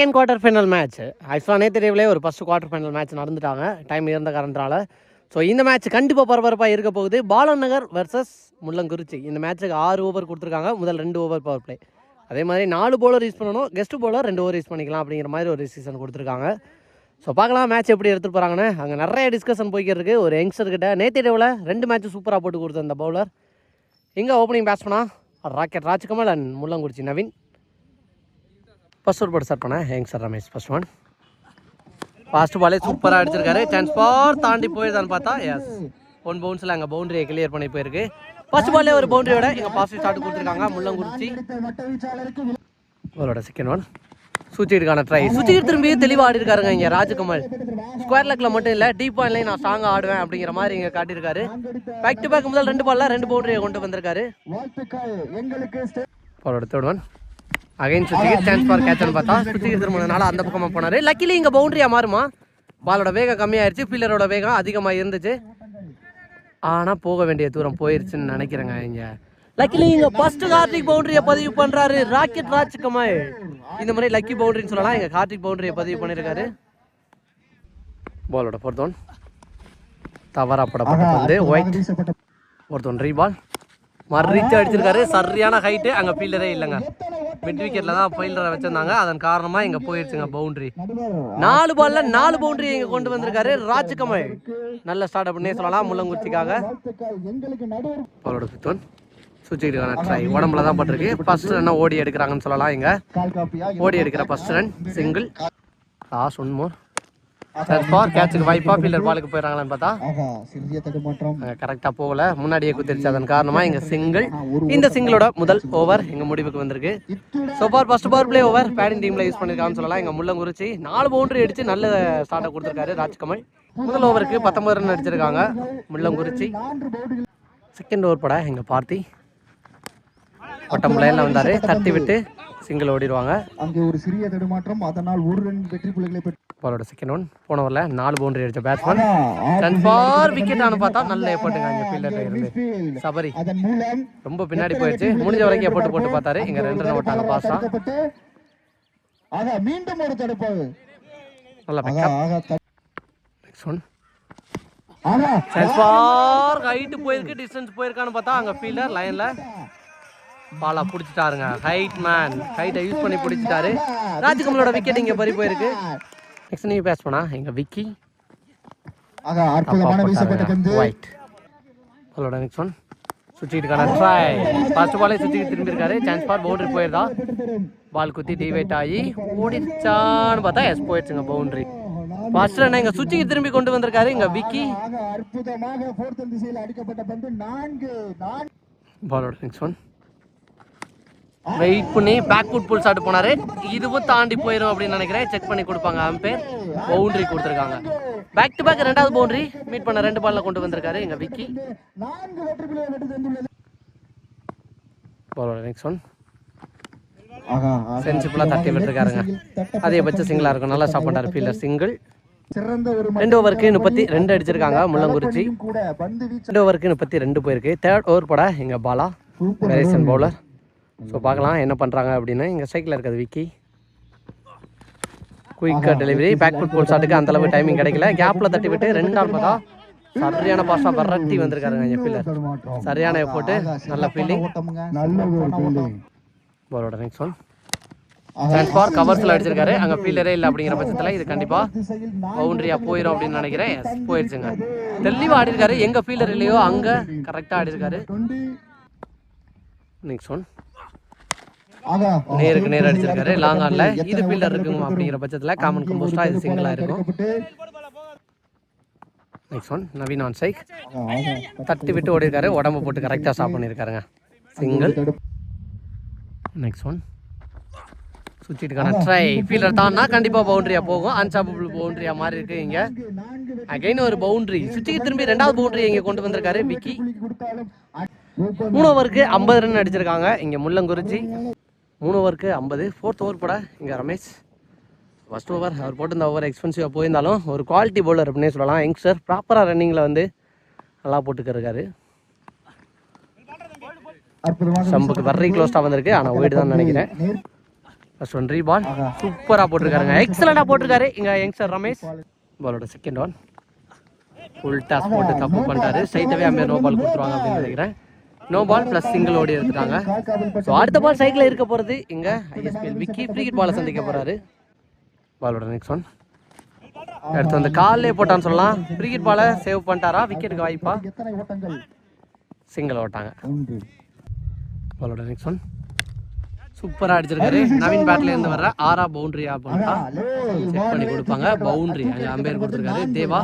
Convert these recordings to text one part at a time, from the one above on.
Second quarter final match ஆக்சுவலாக நேற்று டேவிலே ஒரு ஃபஸ்ட் குவார்டர் ஃபைனல் மேட்ச் நடந்துட்டாங்க. டைம் இருந்த காரணத்தினால. ஸோ இந்த மேட்ச் கண்டிப்பாக பரபரப்பாக இருக்க போகுது. பாலன் நகர் வர்சஸ் முள்ளங்குறிச்சி. இந்த மேட்ச்சுக்கு ஆறு ஓவர் கொடுத்துருக்காங்க. முதல் ரெண்டு ஓவர் பவர் பிளே அதே மாதிரி நாலு போலர் யூஸ் பண்ணணும். கெஸ்ட் போலர் ரெண்டு ஓவர் யூஸ் பண்ணிக்கலாம் அப்படிங்கிற மாதிரி ஒரு டிசிஷன் கொடுத்துருக்காங்க. ஸோ பார்க்கலாம் மேட்ச் எப்படி எடுத்துகிட்டு போகிறாங்கன்னு அங்கே நிறைய டிஸ்கஷன் போய்க்கிருக்கு ஒரு யங்ஸ்டர்கிட்ட நேற்று டேவில் ரெண்டு மேட்ச் சூப்பராக போட்டு கொடுத்த அந்த பவுலர் இங்கே opening பேட்ஸ்மனா rocket Rajkamal and Mullankurichi Naveen. First ஒரு போட்டு ஸ்டார்ட் பண்ணேன் hang sir Ramesh first one fast பாலே சூப்பராக அடிச்சிருக்காரு. சான்ஸ் ஃபார் தாண்டி போயிருதான்னு பார்த்தா எஸ் ஒன் பவுன்ஸில் அங்கே பவுண்டரியை கிளியர் பண்ணி போயிருக்கு. ஃபர்ஸ்ட் பாலே ஒரு பவுண்டரியோட எங்கள் பாசிட்டிவ் ஸ்டார்ட் கொடுத்துருக்காங்க. முள்ளங்குறிச்சி. அவரோட செகண்ட் ஒன் சூச்சிக்கிட்டுக்கான ட்ரை சூச்சிக்கிட்டு திரும்பி தெளிவாக ஆடி இருக்காருங்க இங்கே ராஜகமல். ஸ்கொயர் லெக்கில் மட்டும் இல்லை டீப் பாயிண்ட்லையும் நான் ஸ்ட்ராங்காக ஆடுவேன் அப்படிங்கிற மாதிரி இங்கே காட்டியிருக்காரு. பேக் டு பேக் முதல் ரெண்டு பால்ல ரெண்டு பவுண்டரியை கொண்டு வந்திருக்காரு. அவரோட தேர்ட் ஒன் அகைன் சுத்திக்கு சான்ஸ் ஃபார் கேட்ச்னு பார்த்தா. சுத்திக்கு திரும்பினால அந்த பக்கமாக போனார். லக்கிலி இங்கே பவுண்டரியாக மாறுமா. பாலோட வேகம் கம்மியாயிருச்சு. ஃபீல்டரோட வேகம் அதிகமாக இருந்துச்சு. ஆனால் போக வேண்டிய தூரம் போயிருச்சுன்னு நினைக்கிறேங்க இங்கே. லக்கிலி இங்கே ஃபர்ஸ்ட் கார்த்திக் பவுண்டரியை பதிவு பண்ணுறாரு ராக்கெட் ராஜ் கமல். இந்த மாதிரி லக்கி பவுண்டரின்னு சொல்லலாம். இங்கே கார்த்திக் பவுண்டரியை பதிவு பண்ணியிருக்காரு பாலோட ஃபோர்த் ஒன் தவறா படப்பட்ட வந்து ஒயிட் ஒருத்தன் ரீபால் மறித்து அடிச்சிருக்காரு. சரியான ஹைட்டு அங்கே ஃபீல்டரே இல்லைங்க. மிட் விக்கெட்டில் தான் ஃபீல்டரை வச்சிருந்தாங்க. அதன் காரணமாக இங்கே போயிடுச்சுங்க பவுண்டரி நாலு பால்ல நாலு பவுண்டரி இங்கே கொண்டு வந்திருக்காரு ராஜ்கமல் நல்ல ஸ்டார்ட் பண்ணி சொல்லலாம் முள்ளங்குறிச்சிக்காக அவரோட ஃபிஃப்த் ஒன் சுவிச்சுக்கிட்டு ட்ரை உடம்புல தான் பட்டிருக்கு. ஃபர்ஸ்ட் ரன் ஓடி எடுக்கிறாங்கன்னு சொல்லலாம் இங்கே. ஓடி எடுக்கிற first run single last one more for கேட்சுக்கு வாய்ப்பா ஃபீல்டர் பாலுக்கு போயிடறாங்களான்னு பார்த்தா? சிறிய தடுமாற்றம் கரெக்டாக போகல. முன்னாடியே குத்திருச்சு அதன் காரணமாக இங்கே சிங்கிள் இந்த சிங்கிளோட முதல் ஓவர் எங்கள் முடிவுக்கு வந்திருக்கு. So for first power play over batting டீமில் யூஸ் பண்ணியிருக்கான்னு சொல்லலாம். எங்கள் முள்ளங்குறிச்சி நாலு பவுண்டரி அடிச்சு நல்ல ஸ்டார்ட்டை கொடுத்துருக்காரு ராஜ்கமல் முதல் ஓவருக்கு பத்தொம்பது ரன் அடிச்சிருக்காங்க. முள்ளங்குறிச்சி. செகண்ட் ஓவர் பட எங்கள் பார்த்தி. பட்டம் பிளேயரில் வந்தார். தட்டி விட்டு சிங்கிள் ஓடிடுவாங்க. அங்கே ஒரு சிறிய தடுமாற்றம் அதனால் ஒரு ரன் வெற்றி புள்ளிகளை பெற்று பாலோட செகண்ட் ஒன் போன ஓவரில் நாலு பவுண்டரி அடிச்ச பேட்ஸ்மேன் ஃபார் விக்கெட் ஆனு பார்த்தா நல்ல எஃபர்ட்டுங்க அங்கே ஃபீல்டர்ல இருந்து. சபரி. ரொம்ப பின்னாடி போயிடுச்சு. முடிஞ்ச வரைக்கும் எஃபர்ட் போட்டு பார்த்தாரு. இங்க ரெண்டு ரன் விட்டாங்க பாஸா ஆக மீண்டும் ஒரு தடுப்பு. நல்ல பேக்கப் நெக்ஸ்ட் ஒன் ஹைட் போயிருக்கு டிஸ்டன்ஸ் போயிருக்கான்னு பார்த்தா அங்க ஃபீல்டர் லைன்ல பாலா பிடிச்சிட்டாருங்க. ஹைட் மேன் ஹைட்டை யூஸ் பண்ணி பிடிச்சிட்டாரு. ராஜ்கமலோட விக்கெட் இங்க பறி போயிருக்கு. நெக்ஸ்ட் நீ பேஸ் பண்ணா எங்க விக்கி. ஒயிட் பாலோட நெக்ஸ்ட் ஒன் சுற்றிக்கிட்டுக்கான ட்ரை ஃபர்ஸ்ட் பாலே சுற்றிக்கிட்டு திரும்பி இருக்காரு சான்ஸ் ஃபார் பவுண்டரி போயிருந்தா பால் குத்தி டிவைட் ஆகி ஓடிச்சான்னு பார்த்தா எஸ் போயிடுச்சுங்க பவுண்டரி ஃபர்ஸ்ட் ரன் இங்க சுற்றிக்கு திரும்பி கொண்டு வந்திருக்காரு இங்க விக்கி. அற்புதமாக பாலோட நெக்ஸ்ட் ஒன் வெயிட் பண்ணி பேக் ஃபுட் புல் ஷாட் போனாரு. இதுவும் தாண்டி போயிடும் அப்படின்னு நினைக்கிறேன். செக் பண்ணி கொடுப்பாங்க. அம்பேர் பவுண்டரி கொடுத்துருக்காங்க. பேக் டு பேக் ரெண்டாவது பவுண்டரி மீட் பண்ண ரெண்டு பால்ல கொண்டு வந்திருக்காரு எங்க விக்கி. பாலோட நெக்ஸ்ட் ஒன் ஆகா சென்சிபிளா தட்டி விட்டுருக்காருங்க. அதிகபட்ச சிங்கிளா இருக்கும் நல்லா ஸ்டாப் பண்ணாரு ஃபீல்டர் சிங்கிள் ரெண்டு ஓவருக்கு முப்பத்தி ரெண்டு அடிச்சிருக்காங்க. முள்ளங்குறிச்சி ரெண்டு ஓவருக்கு முப்பத்தி ரெண்டு போயிருக்கு. தேர்ட் ஓவர் போட. எங்க பாலா. வெரேசன் பவுலர் ஸோ பார்க்கலாம் என்ன பண்ணுறாங்க அப்படின்னு. இங்கே சைக்கிளில் இருக்குது விக்கி. குயிக்காக டெலிவரி பேக் ஃபுட் போல் ஷாட்டுக்கு அந்த அளவு டைமிங் கிடைக்கல. கேப்பில் தட்டி விட்டு ரெண்டாம் பார்த்தா சரியான பாஷா பரட்டி வந்திருக்காருங்க என் ஃபீல்டர் சரியான போட்டு நல்ல ஃபீல்டிங் ஓட்டமுங்க பாலோட நெக்ஸ்ட் ஒன் ஃபார் கவர்ஸில் அடிச்சிருக்காரு. அங்கே ஃபீல்டரே இல்லை அப்படிங்கிற பட்சத்தில் இது கண்டிப்பாக திசையில் பவுண்டரியாக போயிடும் அப்படின்னு நினைக்கிறேன். போயிடுச்சுங்க தெளிவாக ஆடிருக்காரு. எங்கே ஃபீல்டர் இல்லையோ அங்கே கரெக்டாக ஆடிருக்காரு. நெக்ஸ்ட் ஒன் நேருக்கு நேர் அடிச்சிருக்காரு. லாங் ஆன்ல இது ஃபீல்டர் இருக்குங்க அப்படிங்கிற பட்சத்தில் காமன் கம்போஸ்டா இது சிங்கிளா இருக்கும். Next one Naveen on side தட்டி விட்டு ஓடி இருக்காரு உடம்பு போட்டு கரெக்டாக ஸ்டாப் பண்ணியிருக்காருங்க. சிங்கிள் நெக்ஸ்ட் ஒன் சுற்றிட்டுக்கான ட்ரை ஃபீல்டர் தான்னா கண்டிப்பாக பவுண்டரியாக போகும். அன்சாப்பபிள் பவுண்டரியாக மாறி இருக்கு இங்கே. அகைன் ஒரு பவுண்டரி சுற்றிக்கு திரும்பி ரெண்டாவது பவுண்டரி இங்கே கொண்டு வந்திருக்காரு விக்கி மூணு ஓவருக்கு ஐம்பது ரன் அடிச்சிருக்காங்க. இங்கே முள்ளங்குறிச்சி. மூணு ஓவருக்கு ஐம்பது. ஃபோர்த் ஓவர் போட இங்கே ரமேஷ். ஃபர்ஸ்ட் ஓவர் அவர் போட்டு இந்த ஓவர் எக்ஸ்பென்சிவாக போயிருந்தாலும் ஒரு குவாலிட்டி பவுலர் அப்படின்னே சொல்லலாம். யங்ஸ்டர் ப்ராப்பராக ரன்னிங்கில் வந்து நல்லா போட்டுக்கிருக்காரு ஸ்டம்புக்கு வெரி க்ளோஸ்டாக வந்திருக்கு. ஆனால் ஒயிட் தான் நினைக்கிறேன். நேர் ஃபர்ஸ்ட் ஒன் ரீபால் சூப்பராக போட்டிருக்காருங்க. எக்ஸலண்டாக போட்டிருக்காரு. இங்கே யங்ஸ்டர் ரமேஷ். பாலோட செகண்ட் ஒன் ஃபுல் டாஸ் போட்டு தப்பு பண்ணிட்டாரு. ஸ்ட்ரைட்டாகவே அங்கே நோ பால் கொடுத்துருவாங்க அப்படின்னு நினைக்கிறேன். நோ பால் ப்ளஸ் சிங்கிள் ஓடி எடுத்துட்டாங்க. ஸோ அடுத்த பால் சைக்கிளில் இருக்க போகிறது இங்கே ஐஎஸ்பிஎல் விக்கி ஃப்ரீகிட் பாலை சந்திக்க போகிறாரு பாலோட நெக்ஸ்ட் ஒன் அடுத்து வந்து கால்லே போட்டான்னு சொல்லலாம். ஃப்ரீகிட் பாலை சேவ் பண்ணிட்டாரா? விக்கெட்டுக்கு வாய்ப்பா? சிங்கிள் ஓட்டாங்க. பாலோட நெக்ஸ்ட் ஒன் சூப்பராக அடிச்சிருக்காரு. நவீன் பேட்லேருந்து வர்ற ஆறா பவுண்டரி பண்ணிட்டா. செக் பண்ணி கொடுப்பாங்க. பவுண்டரி அங்கே அம்பேர் கொடுத்துருக்காரு. தேவா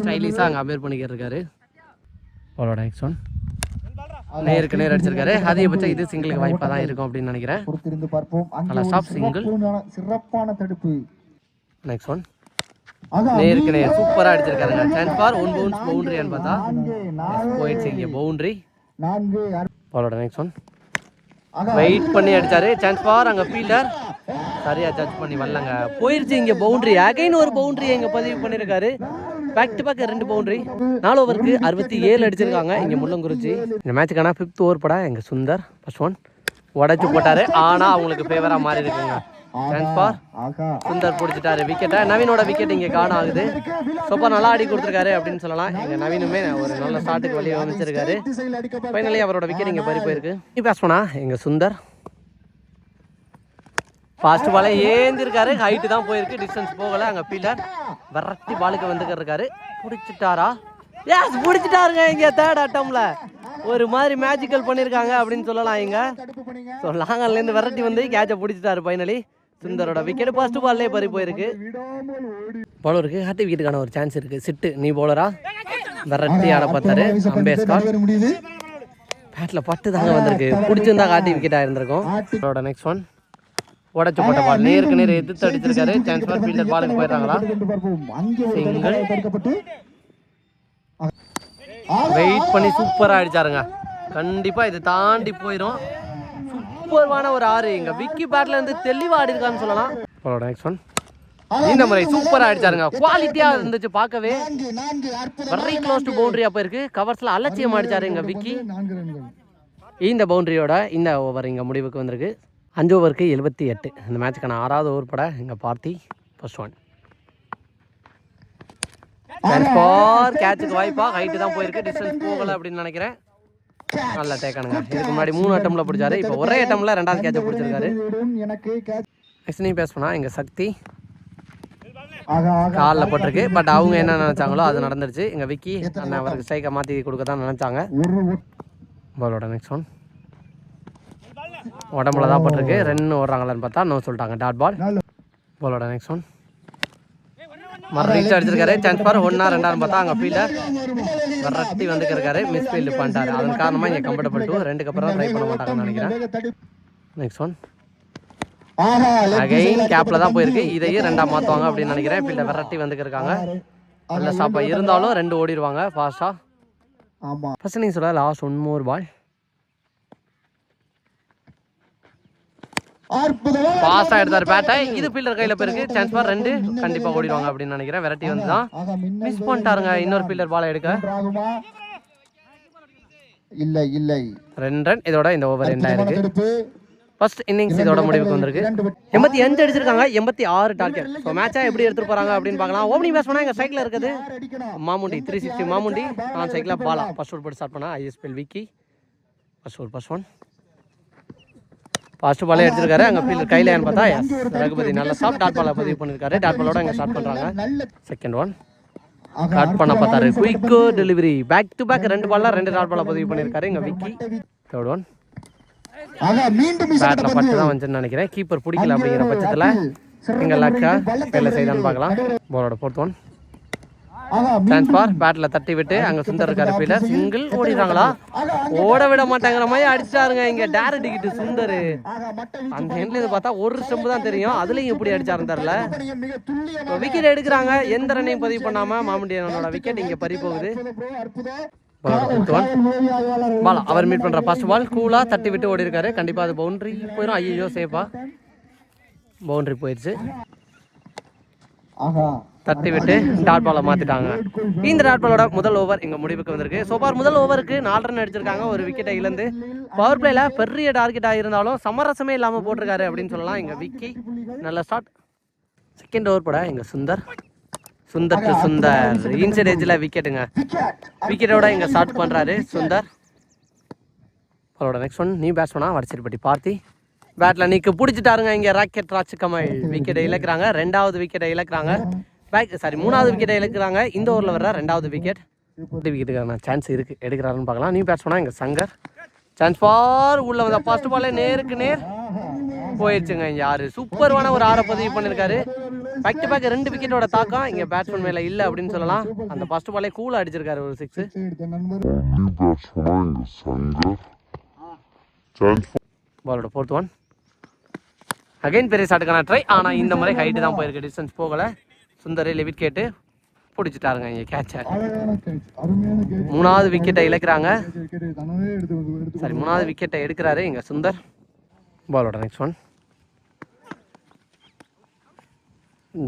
ஸ்டைலிஷாக அங்கே அம்பேர் பண்ணிக்கிட்டு இருக்காரு. பாலோட நெக்ஸ்ட் ஒன் நேருக்கு நேர் அடிச்சிருக்காரு. அதிகபட்சம் இது சிங்கிளுக்கு வாய்ப்பாக தான் இருக்கும் அப்படின்னு நினைக்கிறேன். பொறுத்திருந்து பார்ப்போம். நல்லா stop single. சிறப்பான- தடுப்பு. நெக்ஸ்ட் ஒன் நேருக்கு நேர். சூப்பராக அடிச்சிருக்காருங்க சான்ஸ் பார் ஒன் பவுன்ஸ் பவுண்டரியான்னு பார்த்தா போயிடுச்சு இங்கே. பவுண்டரி நான்கு பாலோட நெக்ஸ்ட் ஒன் வெயிட் பண்ணி அடிச்சாரு. சான்ஸ் பார் அங்க ஃபீல்டர் சரியா ஜட்ஜ் பண்ணி வரலங்க. போயிருச்சு இங்க பவுண்டரி அகைன் ஒரு பவுண்டரி இங்க பதிவு பண்ணிருக்காரு. பேக் டு பேக் ரெண்டு பவுண்டரி நாலு ஓவருக்கு அறுபத்தி ஏழு அடிச்சிருக்காங்க. இங்கே முள்ளங்குறிச்சி. இந்த மேட்சுக்கான ஃபிஃப்த் ஓவர் படா எங்கள் சுந்தர் ஃபர்ஸ்ட் ஒன் உடைச்சு போட்டாரு. ஆனால் அவங்களுக்கு ஃபேவரா மாறி இருக்குங்க. சுந்தர் பிடிச்சிட்டாரு. விக்கெட்டை நவீனோட விக்கெட் இங்கே காண ஆகுது. சூப்பர் நல்லா ஆடி கொடுத்துருக்காரு அப்படின்னு சொல்லலாம். எங்கள் நவீனுமே ஒரு நல்ல ஸ்டார்ட்டுக்கு வழி அமைச்சிருக்காரு. ஃபைனலி அவரோட விக்கெட் இங்கே பறி போயிருக்கு. நீ எங்கள் சுந்தர். ஃபாஸ்ட் பாலை ஏந்திருக்காரு. ஹைட்டு தான் போயிருக்கு. டிஸ்டன்ஸ் போகல. அங்கே ஃபீல்டர் விரட்டி பாலுக்கு வந்துக்கிட்டு இருக்காரு பிடிச்சிட்டாரா? எஸ் பிடிச்சிட்டாருங்க. இங்கே தேர்ட் அட்டம்ல ஒரு மாதிரி மேஜிக்கல் பண்ணியிருக்காங்க அப்படின்னு சொல்லலாம் இங்க. ஸோ லாங்கன்லேருந்து விரட்டி வந்து கேட்சை பிடிச்சிட்டாரு ஃபைனலி சுந்தரோட விக்கெட் ஃபர்ஸ்ட் பால்லே பறி போயிருக்கு. விடாமல் பவுலருக்கு ஹார்ட் விக்கெட்டுக்கான ஒரு சான்ஸ் இருக்கு. சிட்டு நீ பவுலரா விரட்டி ஆட பார்த்தாரு. அம்பேஸ் பேட்டில் பட்டு தாங்க வந்திருக்கு. பிடிச்சிருந்தா காட்டி விக்கெட் ஆயிருந்திருக்கும் நெக்ஸ்ட் ஒன் உடச்சு போட்ட பால் நேருக்கு நேர் எதிர்த்து அடிச்சிருக்காரு. சான்ஸ் ஃபார் ஃபீல்டர் பாலுக்கு போயிடுறாங்களா? வெயிட் பண்ணி சூப்பரா அடிச்சாருங்க. கண்டிப்பா இது தாண்டி போயிடும் சூப்பர்வான ஒரு ஆறு. இங்க விக்கி பேட்ல இருந்து தெளிவா ஆடி இருக்கான்னு சொல்லலாம் அவரோட நெக்ஸ்ட் ஒன் இந்த முறை சூப்பரா அடிச்சாருங்க. குவாலிட்டியா இருந்துச்சு பார்க்கவே. வெரி க்ளோஸ் டு பவுண்டரியா போயிருக்கு. கவர்ஸ்ல அலட்சியம் அடிச்சாரு இங்க விக்கி. இந்த பவுண்டரியோட இந்த ஓவர் இங்கே முடிவுக்கு வந்திருக்கு. அஞ்சு ஓவருக்கு எழுபத்தி எட்டு. இந்த மேட்சுக்கான ஆறாவது ஓவர் பட இங்கே பார்த்தி. ஃபர்ஸ்ட் ஒன் ஃபார் கேட்சுக்கு வாய்ப்பா. ஹைட்டு தான் போயிருக்கு. டிஸ்டன்ஸ் போகல அப்படின்னு நினைக்கிறேன். நல்ல டேக்கானுங்க இதுக்கு முன்னாடி மூணு அட்டம்ல பிடிச்சாரு. இப்போ ஒரே அட்டம்ல ரெண்டாவது கேட்சை பிடிச்சிருக்காரு. விடும் நெக்ஸ்ட் நீ பேச போனா எங்கள் சக்தி. காலில் போட்டிருக்கு. பட் அவங்க என்ன நினச்சாங்களோ அது நடந்துருச்சு. எங்க விக்கி அண்ணன் அவருக்கு ஸ்ட்ரைக்கை மாற்றி கொடுக்க தான் நினைச்சாங்க. பாலோட நெக்ஸ்ட் ஒன் உடம்புல தான் போட்டிருக்கு. ரெண்டு ஓடுறாங்களான்னு பார்த்தா நோ சொல்லிட்டாங்க. டாட் பால் பாலோட நெக்ஸ்ட் ஒன் ரீச் அடிச்சிருக்காரு. சான்ஸ் பார் ஒன்னா ரெண்டான்னு பார்த்தா அங்கே ஃபீல்டர் விரட்டி வந்துருக்காரு மிஸ் ஃபீல்டு பண்ணிட்டாரு. அதன் காரணமாக இங்கே கம்ஃபர்டபுள் டூ ரெண்டுக்கு அப்புறம் ட்ரை பண்ண மாட்டாங்கன்னு நினைக்கிறேன். நெக்ஸ்ட் ஒன் அகைன் கேப்ல தான் போயிருக்கு. இதையும் ரெண்டா மாற்றுவாங்க அப்படின்னு நினைக்கிறேன். ஃபீல்டை விரட்டி வந்துருக்காங்க நல்ல ஸ்டாப்பாக இருந்தாலும் ரெண்டு ஓடிடுவாங்க ஃபாஸ்ட்டாக ஆமா. ஃபர்ஸ்ட் நீங்கள் சொல்ல லாஸ்ட் ஒன் மோர் பால் ஃபாஸ்ட்டாக எடுத்தார் பேட்டை. இது ஃபீல்டர் கையில் போயிருக்கு சான்ஸ் பார் ரெண்டு. கண்டிப்பாக ஓடிடுவாங்க அப்படின்னு நினைக்கிறேன். விரட்டி வந்து தான் மிஸ் பண்ணிட்டாருங்க. இன்னொரு ஃபீல்டர் பாலை எடுக்க. இல்லை இல்லை. ரெண்டு ரன் இதோட இந்த ஓவர் எண்ட் ஆயிருக்கு. ஃபர்ஸ்ட் இன்னிங்ஸ் இதோட முடிவுக்கு வந்திருக்கு. எண்பத்தி அஞ்சு அடிச்சிருக்காங்க. எண்பத்தி ஆறு டார்கெட் ஸோ மேட்சா எப்படி எடுத்துட்டு போறாங்க அப்படின்னு பார்க்கலாம். ஓப்பனிங் பேஸ் பண்ணா எங்க சைக்கிள் இருக்குது. Mamundi three sixty Mamundi. நான் சைக்கிளா பாலா ஃபர்ஸ்ட் ஓவர் போட்டு ஸ்டார்ட் பண்ணா ISPL Vicky first over first one first பாலே எடுத்திருக்காரு. அங்க ஃபீல்டர் கையில பார்த்தா yes, ரகுபதி நல்ல சாஃப்ட் டாட் பாலை பதிவு பண்ணிருக்காரு. டாட் பாலோட இங்க ஸ்டார்ட் பண்றாங்க. நல்ல செகண்ட் ஒன் கட் பண்ண பார்த்தாரு. குயிக்கோ டெலிவரி பேக் டு பேக் ரெண்டு பால்ல ரெண்டு டாட் பாலை பதிவு பண்ணிருக்காரு. இங்க விக்கி தேர்ட் ஒன் பேட்ல பட்டு தான் வந்துன்னு நினைக்கிறேன். கீப்பர் பிடிக்கல அப்படிங்கிற பட்சத்துல எங்க லக்கா வேலை செய்தான்னு பார்க்கலாம். பாலோட ஃபோர்த் ஒன் ஆகா சான்ஸ் பார் பேட்ல தட்டி விட்டு அங்க சுந்தர் இருக்காரு ஃபீல்ட சிங்கிள் ஓடிடுறாங்களா ஓட விட மாட்டாங்கிற மாதிரி அடிச்சிட்டாருங்க இங்க டேர் அடிக்கிட்டு சுந்தர். அந்த எண்ட்ல இருந்து பார்த்தா ஒரு ஸ்டெம்பு தான் தெரியும். அதுலயும் எப்படி அடிச்சாருன்னு மிக துல்லியமா விக்கெட் எடுக்கிறாங்க. எந்த ரன்னையும் பதிவு பண்ணாம மாமுண்டி அண்ணனோட விக்கெட் இங்க பறி போகுது. பால் அவர் மீட் பண்ற ஃபர்ஸ்ட் பால் கூலா தட்டி விட்டு ஓடி இருக்காரு கண்டிப்பா அது பவுண்டரி போயிடும் ஐயோ சேஃபா பவுண்டரி போயிடுச்சு தட்டி விட்டு டாட் பாலை மாற்றிட்டாங்க இந்த டாட் பாலோட முதல் ஓவர் இங்கே முடிவுக்கு வந்திருக்கு. ஸோ பார் முதல் ஓவருக்கு நாலு ரன் அடிச்சிருக்காங்க. ஒரு விக்கெட்டை இழந்து பவர் பிளேல பெரிய டார்கெட்டாக இருந்தாலும் சமரசமே இல்லாமல் போட்டிருக்காரு அப்படின்னு சொல்லலாம். இங்கே விக்கி நல்ல ஸ்டார்ட் செகண்ட் ஓவர் போட இங்கே சுந்தர். சுந்தர். டு சுந்தர் இன்சைட் ஏஜில் விக்கெட்டுங்க விக்கெட் விக்கெட்டோட இங்கே ஸ்டார்ட் பண்ணுறாரு சுந்தர். அவரோட நெக்ஸ்ட் ஒன் நீ பேட்ஸ்மனா வடச்சேரிப்பட்டி பார்த்தி. பேட்டில் நீக்கு பிடிச்சிட்டாருங்க இங்கே ராக்கெட் ராஜ் கமல் விக்கெட்டை இழக்கிறாங்க. ரெண்டாவது விக்கெட்டை இழக்கிறாங்க. பேக் சாரி மூணாவது விக்கெட்டை இழக்கிறாங்க. இந்த ஓவரில் வர ரெண்டாவது விக்கெட் விக்கெட்டுக்கான சான்ஸ் இருக்குது எடுக்கிறாருன்னு பார்க்கலாம். நீ பேட்ஸ்மனா இங்கே சங்கர் சான்ஸ் ஃபார் உள்ள வந்த ஃபர்ஸ்ட் பாலே நேருக்கு நேர் போயிடுச்சுங்க இங்கே யாரு சூப்பர்வான ஒரு ஆறை பதிவு பண்ணியிருக்காரு பேக் டு பேக் ரெண்டு விக்கெட்டோட தாக்கம் இங்கே பேட்ஸ்மேன் மேலே இல்லை அப்படின்னு சொல்லலாம். அந்த ஃபர்ஸ்ட் பாலே கூலாக அடிச்சிருக்காரு ஒரு சிக்ஸ் பாலோட ஃபோர்த் ஒன் அகைன் பெரிய ஷாட்டுக்கான ட்ரை ஆனால் இந்த முறை ஹைட்டு தான் போயிருக்கு. டிஸ்டன்ஸ் போகலை. சுந்தரி லிவிட் கேட்டு பிடிச்சிட்டாருங்க இங்கே கேட்சை மூணாவது விக்கெட்டை இழக்கிறாங்க. சரி மூணாவது விக்கெட்டை எடுக்கிறாரு இங்கே சுந்தர். பாலோட next one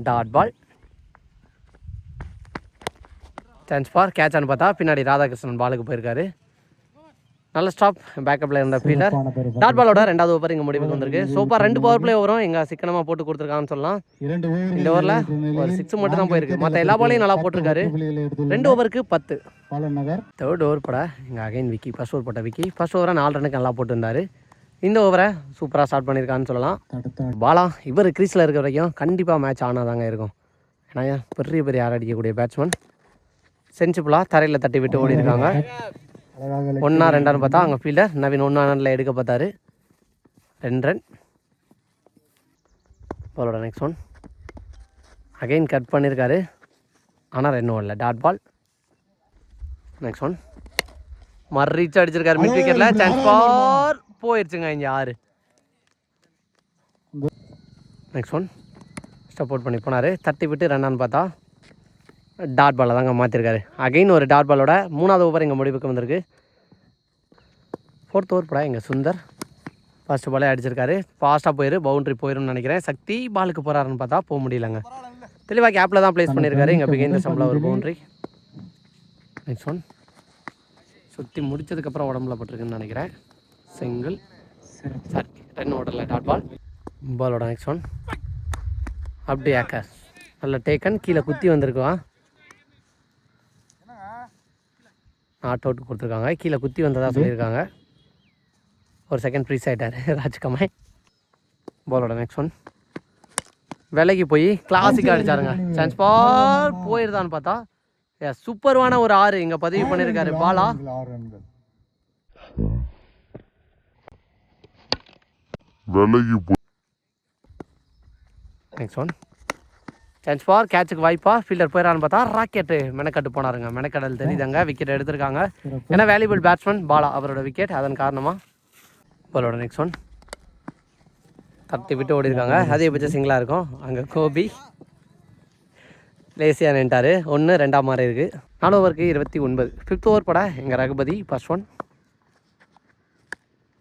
dot ball chance for கேட்சான்னு பார்த்தா பின்னாடி ராதாகிருஷ்ணன் பாலுக்கு போயிருக்காரு. நல்ல ஸ்டாப் பேக்கப்பில் இருந்த பெரு டாட் பாலோட ரெண்டாவது ஓவர் இங்கே முடிவுக்கு வந்திருக்கு. சூப்பர் ரெண்டு பவர் பிளே ஓவரும் எங்க சிக்கனமாக போட்டு கொடுத்துருக்காங்கன்னு சொல்லலாம். இந்த ஓவரில் ஒரு சிக்ஸ் மட்டும் தான் போயிருக்கு. மற்ற எல்லா பாலையும் நல்லா போட்டிருக்காரு. ரெண்டு ஓவருக்கு பத்து. தேர்ட் ஓவர் போட. இங்கே அகைன் விக்கி ஃபர்ஸ்ட் ஓவர் போட்ட விக்கி ஃபர்ஸ்ட் ஓவரை நாலு ரனுக்கு நல்லா போட்டிருந்தாரு. இந்த ஓவரை சூப்பராக ஸ்டார்ட் பண்ணியிருக்கான்னு சொல்லலாம். பாலா இவர் க்ரீஸில் இருக்க வரைக்கும் கண்டிப்பாக மேட்ச் ஆனாதாங்க இருக்கும். ஏன்னா பெரிய பெரிய ஆர் அடிக்கக்கூடிய பேட்ஸ்மேன் சென்சிபிளாக தரையில் தட்டி விட்டு ஓடி இருக்காங்க ஒன்றா ரெண்டான்னு பார்த்தா அங்கே ஃபீல்டர் நவீன் ஒன்றா ரனில் எடுக்க பார்த்தாரு. ரெண்டு ரன் பாலோட நெக்ஸ்ட் ஒன் அகைன் கட் பண்ணியிருக்காரு ஆனால் ரெண்டும் இல்லை. டாட் பால் நெக்ஸ்ட் ஒன் மர்ரீச் அடிச்சிருக்காரு மிட் விக்கெட்டில் சான்ஸ் ஃபார் போயிடுச்சுங்க இங்கே ஆறு. நெக்ஸ்ட் ஒன் ஸ்டெப் அவுட் பண்ணி போனார். தட்டி விட்டு ரன்னான்னு பார்த்தா டாட் பாலை தாங்க மாற்றிருக்காரு அகைன் ஒரு டாட் பாலோட மூணாவது ஓவர் எங்கள் முடிவுக்கு வந்திருக்கு. ஃபோர்த் ஓவர் படா எங்கள் சுந்தர். ஃபர்ஸ்ட் பாலே அடிச்சிருக்காரு. ஃபாஸ்ட்டாக போயிரு பவுண்டரி போயிரும்னு நினைக்கிறேன். சக்தி பாலுக்கு போகிறாருன்னு பார்த்தா போக முடியலங்க. தெளிவாக கேப்பில் தான் ப்ளேஸ் பண்ணியிருக்காரு. எங்கள் பிகைன் சம்பளம் ஒரு பவுண்ட்ரி நெக்ஸ்ட் ஒன் சுற்றி முடிச்சதுக்கப்புறம் உடம்புல பட்டிருக்குன்னு நினைக்கிறேன். சிங்கிள் சாரி ரன் ஓடல டாட் பால் பாலோட நெக்ஸ்ட் ஒன் அப்படியாக்கா ஆக்கர் நல்ல டேக்கன் கீழே குத்தி வந்திருக்குவான் நாட் அவுட் கொடுத்துருக்காங்க. கீழே குத்தி வந்ததா சொல்லியிருக்காங்க. ஒரு செகண்ட் ஃப்ரீஸ் ஆகிட்டாரு ராஜ்கமாய் பாலோட நெக்ஸ்ட் ஒன் விலைக்கு போய் கிளாசிக்காக அடிச்சாருங்க. சான்ஸ் பால் போயிருதான்னு பார்த்தா சூப்பர்வான ஒரு ஆறு இங்கே பதிவு பண்ணியிருக்காரு பாலா. ஆறு ரன்கள் விலகி போய் நெக்ஸ்ட் ஒன் சான்ஸ் ஃபார் கேட்சுக்கு வாய்ப்பா ஃபீல்டர் போயிடறான்னு பார்த்தா ராக்கெட்டு மெனக்கட்டு போனாருங்க. மெனக்கடல் தெரியுதாங்க. விக்கெட் எடுத்திருக்காங்க. ஏன்னா வேல்யூபிள் பேட்ஸ்மேன் பாலா அவரோட விக்கெட் அதன் காரணமாக பாலோட நெக்ஸ்ட் ஒன் தட்டி விட்டு ஓடி இருக்காங்க அதிகபட்ச சிங்கிளாக இருக்கும். அங்கே கோபி லேசியாக நின்ட்டாரு ஒன்று ரெண்டாம் மாதிரி இருக்குது நாலு ஓவருக்கு இருபத்தி ஒன்பது. ஃபிஃப்த் ஓவர் பட எங்கள் ரகுபதி ஃபர்ஸ்ட் ஒன்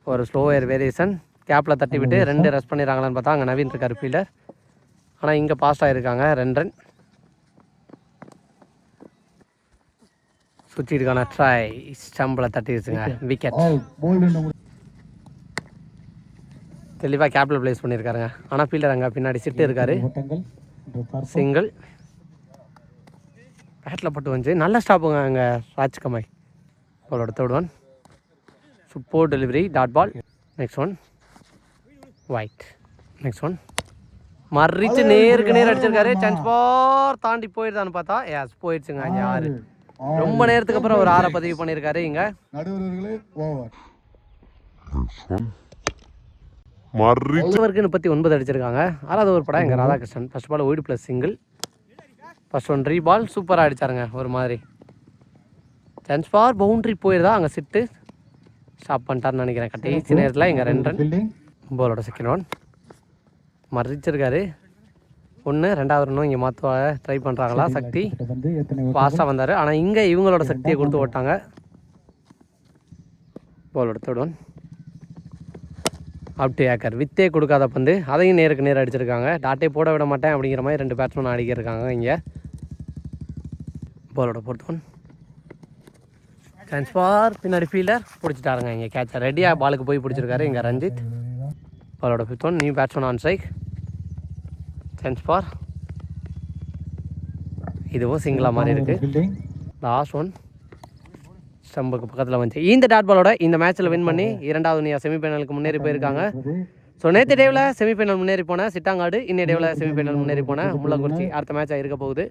ஒரு ஸ்லோ ஏர் வேரியேஷன் கேப்பில் தட்டி விட்டு ரெண்டு ரெஸ்ட் பண்ணிடுறாங்களான்னு பார்த்தா அங்கே நவீன் இருக்கார் ஃபீல்டர் ஆனால் இங்கே பாஸ்ட் ஆகிருக்காங்க ரெண்டு ரன் சுற்றிருக்கான ட்ரை ஸ்டம்பில் தட்டிடுச்சுங்க விக்கெட் தெளிவாக கேப்பில் ப்ளேஸ் பண்ணியிருக்காருங்க ஆனால் ஃபீல்டர் அங்கே பின்னாடி சிட்டு இருக்காரு. சிங்கிள் பேட்டில் பட்டு வந்துச்சு நல்ல ஸ்டாப்புங்க அங்கே ராஜ்கமாய் பாலோட third one super delivery dot ball next one wide next one மறிச்சு நேருக்கு நேர் அடிச்சிருக்காரு. சான்ஸ் பார் தாண்டி போயிடுதான்னு பார்த்தா எஸ் போயிடுச்சுங்க ஆறு. ரொம்ப நேரத்துக்கு அப்புறம் ஒரு ஆறை பதிவு பண்ணியிருக்காரு இங்கே. ஓவருக்கு முப்பத்தி ஒன்பது அடிச்சிருக்காங்க. ஆறாவது ஓவர் படம் எங்கள் Radhakrishnan. First ball wide plus single first one ரீ பால் சூப்பராக அடிச்சாருங்க ஒரு மாதிரி. சான்ஸ் ஃபார் பவுண்ட்ரி போயிருதா அங்கே சிட்டு ஸ்டாப் பண்ணிட்டாருன்னு நினைக்கிறேன். கடைசி நேரத்தில் இங்கே ரெண்டு ரன் ஃபீல்டிங் பாலோட செகண்ட் ஒன் மறிச்சிருக்காரு. ஒன்று ரெண்டாவது ரன்னும் இங்கே மாற்ற ட்ரை பண்ணுறாங்களா சக்தி ஃபாஸ்ட்டாக வந்தார். ஆனால் இங்கே இவங்களோட சக்தியை கொடுத்து ஓட்டாங்க. பாலோட தேர்ட் ஒன் அப் டு ஏக்கர் வித்தே கொடுக்காத பந்து. அதையும் நேருக்கு நேர் அடிச்சிருக்காங்க. டாட்டே போட விட மாட்டேன் அப்படிங்கிற மாதிரி ரெண்டு பேட்ஸ்மேன் அடிக்கிருக்காங்க இங்கே. பாலோட பொறுத்த ஒன் சான்ஸ் ஃபார் பின்னாடி ஃபீல்டர் பிடிச்சிட்டாருங்க இங்கே. கேட்சர் ரெடியாக பாலுக்கு போய் பிடிச்சிருக்காரு இங்கே ரஞ்சித். பாலோட one new batsman on strike chance for இதுவும் சிங்கிளாக மாதிரி இருக்குது லாஸ்ட் ஒன் ஸ்டம்புக்கு பக்கத்தில் வந்துச்சு இந்த டாட் பாலோட இந்த மேட்ச்சில் வின் பண்ணி இரண்டாவது நீ செமிஃபைனலுக்கு முன்னேறி போயிருக்காங்க. ஸோ நேற்று டேவில் செமிஃபைனல் முன்னேறி போன சிட்டாங்காடு இன்னைய டேவில் செமிஃபைனல் முன்னேறி போன முள்ளங்குறிச்சி அடுத்த மேட்சாக இருக்க போகுது.